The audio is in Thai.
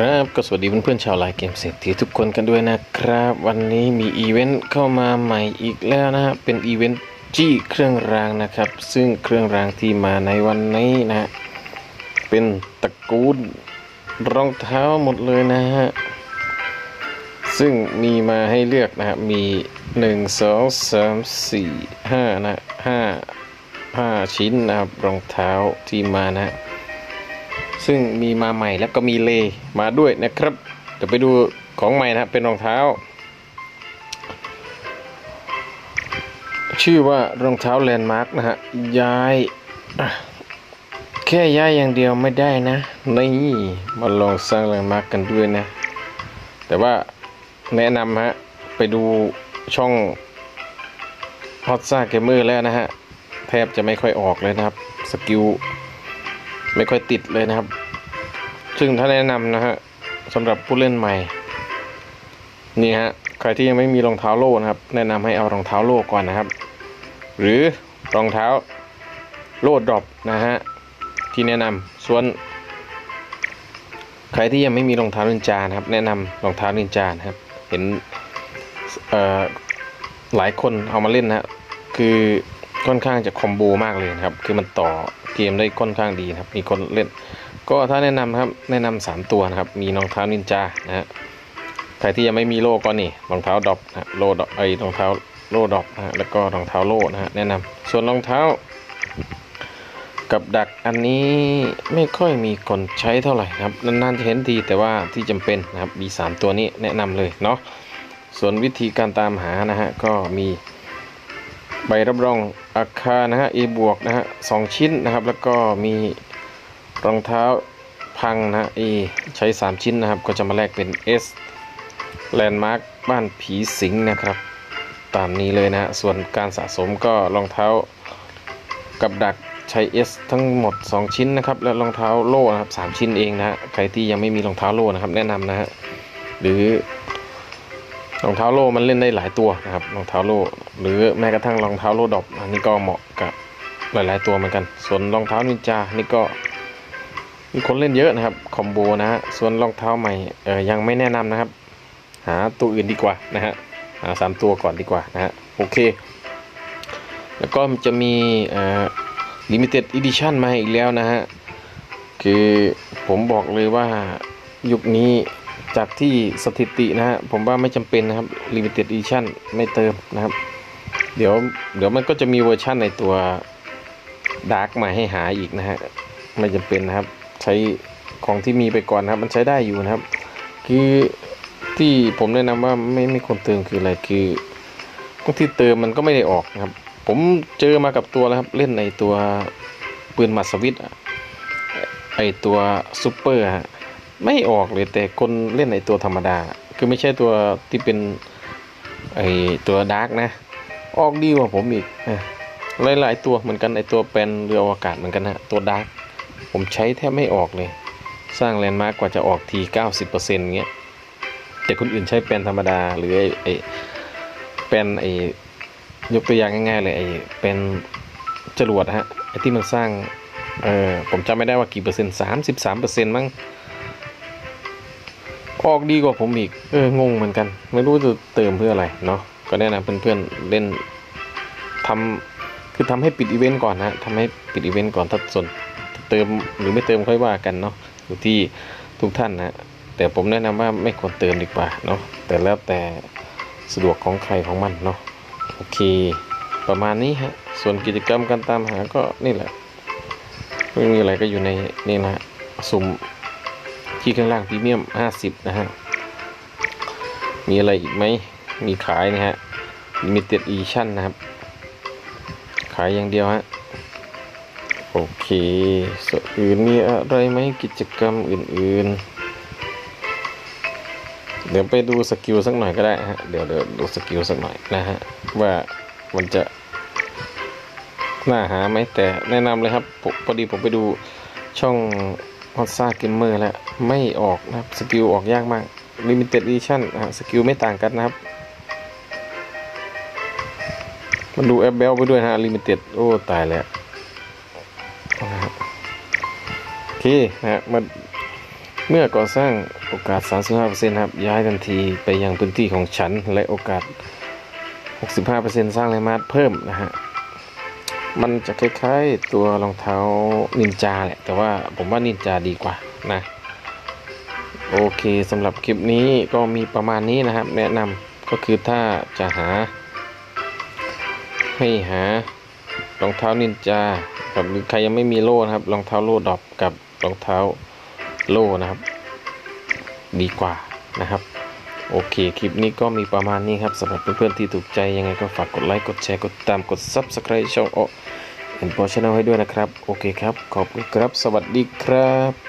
ครับก็สวัสดีเพื่อนๆชาวไลน์เกมเศรษฐีทุกคนกันด้วยนะครับ วันนี้มีอีเวนต์เข้ามาใหม่อีกแล้วนะฮะเป็นอีเวนต์จี้เครื่องรางนะครับ ซึ่งเครื่องรางที่มาในวันนี้นะเป็นตระกูลรองเท้าหมดเลยนะฮะซึ่งมีมาให้เลือกนะฮะมีหนึ่งสองสามสี่ห้านะห้าห้าชิ้นนะครับรองเท้าที่มานะ ซึ่งมีมาใหม่แล้วก็มีเลมาด้วยนะครับเดี๋ยวไปดูของใหม่นะครับเป็นรองเท้า ชื่อว่ารองเท้าแลนด์มาร์กนะฮะย้าย แค่ย้ายอย่างเดียวไม่ได้นะนี่มาลองสร้างแลนด์มาร์กกันด้วยนะ แต่ว่าแนะนำฮะไปดูช่องฮอตซ่าเกมเมอร์แล้วนะฮะ แทบจะไม่ค่อยออกเลยนะครับ สกิล ไม่ค่อยติดเลยนะครับ ซึ่งถ้าแนะนำนะฮะสำหรับผู้เล่นใหม่ นี่ฮะใครที่ยังไม่มีรองเท้าโล่นะครับ แนะนำให้เอารองเท้าโล่ก่อนนะครับ หรือรองเท้าโล่ดรอปนะฮะที่แนะนำส่วน ใครที่ยังไม่มีรองเท้านินจานะครับ แนะนำรองเท้านินจานะครับ เห็นหลายคนเอามาเล่นนะฮะคือ ค่อนข้างจะคอมโบมากเลยครับ คือมันต่อเกมได้ค่อนข้างดีครับ มีคนเล่น ก็ถ้าแนะนำครับ แนะนำสามตัวนะครับ มีรองเท้านินจา นะฮะ ใครที่ยังไม่มีโล่ก็นี่ รองเท้าดอปนะโล่ดอปไอรองเท้าโล่ดอปนะฮะแล้วก็รองเท้าโล่นะฮะ แนะนำส่วนรองเท้า กับดักอันนี้ไม่ค่อยมีคนใช้เท่าไหร่ครับ นานๆจะเห็นทีแต่ว่าที่จำเป็นนะครับมีสามตัวนี้แนะนำเลยเนาะ ส่วนวิธีการตามหานะฮะก็มี ใบรับรองอาคารนะฮะ A บวกนะฮะสองชิ้นนะครับ แล้วก็มีรองเท้าพังนะฮะ A ใช้ 3 ชิ้นนะครับ ก็จะมาแลกเป็น S แลนด์มาร์คบ้านผีสิงนะครับ ตามนี้เลยนะฮะ ส่วนการสะสมก็รองเท้ากับดักใช้ S ทั้งหมด 2 ชิ้นนะครับ และรองเท้าโล่นะครับ3ชิ้นเองนะฮะ ใครที่ยังไม่มีรองเท้าโล่นะครับ แนะนำนะฮะ หรือ รองเท้าโล่มันเล่นได้หลายตัวนะครับรองเท้าโล่หรือแม้กระทั่งรองเท้าโล่ดอปอันนี้ก็เหมาะกับหลาย ๆ ตัวเหมือนกัน ส่วนรองเท้านินจานี่ก็มีคนเล่นเยอะนะครับคอมโบนะฮะส่วนรองเท้าใหม่เออยังไม่แนะนำนะครับ หาตัวอื่นดีกว่านะฮะหาสามตัวก่อนดีกว่านะฮะโอเค แล้วก็จะมีเอ่อ limited edition มาอีกแล้วนะฮะคือผมบอกเลยว่ายุคนี้ จากที่สถิตินะฮะผมว่าไม่จำเป็นนะครับ limited edition ไม่เติมนะครับ เดี๋ยวเดี๋ยวมันก็จะมีเวอร์ชั่นในตัว dark มาให้หาอีกนะฮะไม่จำเป็นนะครับ ใช้ของที่มีไปก่อนนะครับ มันใช้ได้อยู่นะครับ คือที่ผมแนะนำว่าไม่ไม่ควรเติมคืออะไรคือบางที่เติมมันก็ไม่ได้ออกนะครับ ผมเจอมากับตัวแล้วครับ เล่นในตัวปืนมัดสวิตไอตัวซูเปอร์ฮะ ไม่ออกเลยแต่คนเล่นในตัวธรรมดา คือไม่ใช่ตัวที่เป็นไอตัวดาร์กนะ ออกดีกว่าผมอีกนะหลายๆตัวเหมือนกันไอตัวเป็นเรืออวกาศเหมือนกันนะตัวดาร์กผมใช้แทบไม่ออกเลย สร้างแลนด์มาร์กกว่าจะออกที 90%เงี้ยแต่คนอื่นใช้เป็นธรรมดาหรือไอไอเป็นไอยกตัวอย่างง่าย ๆ เลยไอเป็นจรวดฮะไอที่มันสร้างเออผมจำไม่ได้ว่ากี่เปอร์เซ็นต์สามสิบสามเปอร์เซ็นต์มั้ง ออกดีกว่าผมอีก เอองงเหมือนกัน ไม่รู้จะเติมเพื่ออะไรเนาะก็แนะนำเพื่อนๆเล่นทำคือทำให้ปิดอีเวนต์ก่อนนะทำให้ปิดอีเวนต์ก่อนถ้าส่วนเติมหรือไม่เติมค่อยว่ากันเนาะอยู่ที่ทุกท่านนะแต่ผมแนะนำว่าไม่ควรเติมดีกว่าเนาะแต่แล้วแต่สะดวกของใครของมันเนาะโอเค ประมาณนี้ฮะส่วนกิจกรรมการตามหาก็นี่แหละไม่มีอะไรก็อยู่ในนี่นะฮะสุ่ม ที่ข้างล่างพรีเมียม 50 นะฮะ มีอะไรอีกไหม มีขายนะฮะ limited edition นะครับ ขายอย่างเดียวฮะ โอเคส่วนอื่นมีอะไรไหมกิจกรรมอื่น ๆเดี๋ยวไปดูสกิลสักหน่อยก็ได้ฮะ เดี๋ยวเดี๋ยวดูสกิลสักหน่อยนะฮะ ว่ามันจะ น่าหาไหมแต่แนะนำเลยครับผมพอดีผมไปดูช่อง ฮอตซ่าเกมเมอร์แล้วไม่ออกนะครับสกิลออกยากมาก Limited Edition นะฮะสกิลไม่ต่างกันนะครับ มันดูแอปเบลไปด้วยนะฮะ Limited โอ้ตายแล้วนะครับโอเคนะฮะมาเมื่อก่อสร้างโอกาส 35%ครับ ย้ายทันทีไปยังพื้นที่ของฉัน และโอกาส 65%สร้างแรงม้าเพิ่มนะฮะ มันจะคล้ายๆตัวรองเท้านินจาแหละ แต่ว่าผมว่านินจาดีกว่านะ โอเคสำหรับคลิปนี้ก็มีประมาณนี้นะครับ แนะนำก็คือถ้าจะหา ให้หารองเท้านินจากับใครยังไม่มีโล่นะครับรองเท้าโล่ดอปกับรองเท้าโล่นะครับ ดีกว่านะครับ โอเค คลิปนี้ก็มีประมาณนี้ครับสำหรับเพื่อนๆที่ถูกใจยังไงก็ฝากกดไลค์ กดแชร์ กดติดตาม กด Subscribe ช่องโอเอนพอชแนลให้ด้วยนะครับ โอเคครับ ขอบคุณครับ สวัสดีครับ